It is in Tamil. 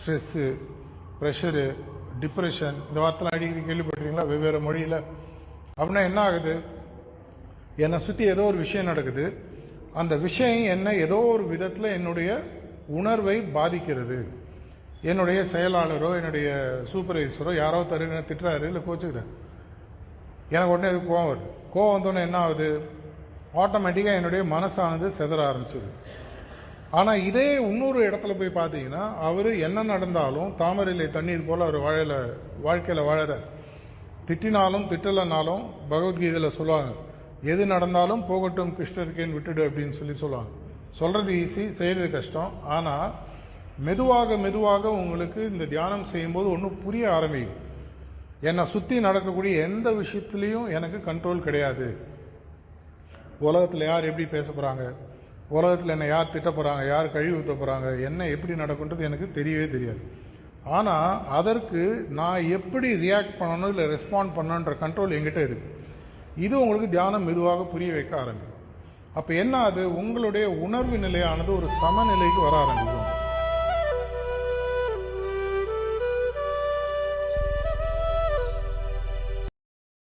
ஸ்ட்ரெஸ்ஸு ப்ரெஷரு டிப்ரெஷன் இந்த வார்த்தைலாம் அடிக்கடி கேள்விப்பட்டிருக்கீங்களா? வெவ்வேறு மொழியில். அப்படின்னா என்ன ஆகுது? என்னை சுற்றி ஏதோ ஒரு விஷயம் நடக்குது. அந்த விஷயம் என்ன ஏதோ ஒரு விதத்தில் என்னுடைய உணர்வை பாதிக்கிறது. என்னுடைய செயலாளரோ என்னுடைய சூப்பர்வைசரோ யாரோ தரு திட்டுறாரு இல்லை கோச்சுக்கிறாரு. எனக்கு உடனே அது கோவம் வருது? கோவம் வந்தோடனே என்ன ஆகுது? ஆட்டோமேட்டிக்காக என்னுடைய மனசானது செதற ஆரம்பிச்சது. ஆனால் இதே இன்னொரு இடத்துல போய் பார்த்தீங்கன்னா அவர் என்ன நடந்தாலும் தாமரையிலே தண்ணீர் போல் அவர் வாழல வாழ்க்கையில் வாழறார். திட்டினாலும் திட்டலைனாலும் பகவத்கீதையில் சொல்லுவாங்க. எது நடந்தாலும் போகட்டும் கிருஷ்ணருக்கேன் விட்டுடு அப்படின்னு சொல்லி சொல்லுவாங்க. சொல்கிறது ஈஸி செய்கிறது கஷ்டம். ஆனால் மெதுவாக மெதுவாக உங்களுக்கு இந்த தியானம் செய்யும்போது ஒன்றும் புரிய ஆரம்பிக்கும். என்னை சுற்றி நடக்கக்கூடிய எந்த விஷயத்துலையும் எனக்கு கண்ட்ரோல் கிடையாது. உலகத்தில் யார் எப்படி பேச போகிறாங்க உலகத்தில் என்னை யார் திட்ட போகிறாங்க யார் கழிவு ஊற்ற போகிறாங்க என்ன எப்படி நடக்குன்றது எனக்கு தெரியவே தெரியாது. ஆனால் அதற்கு நான் எப்படி ரியாக்ட் பண்ணணும் இல்லை ரெஸ்பாண்ட் பண்ணணுன்ற கண்ட்ரோல் எங்கிட்ட இருக்குது இது உங்களுக்கு தியானம் மெதுவாக புரிய வைக்க ஆரம்பிக்கும். அப்போ என்ன அது உங்களுடைய உணர்வு நிலையானது ஒரு சமநிலைக்கு வர ஆரம்பிக்கும்.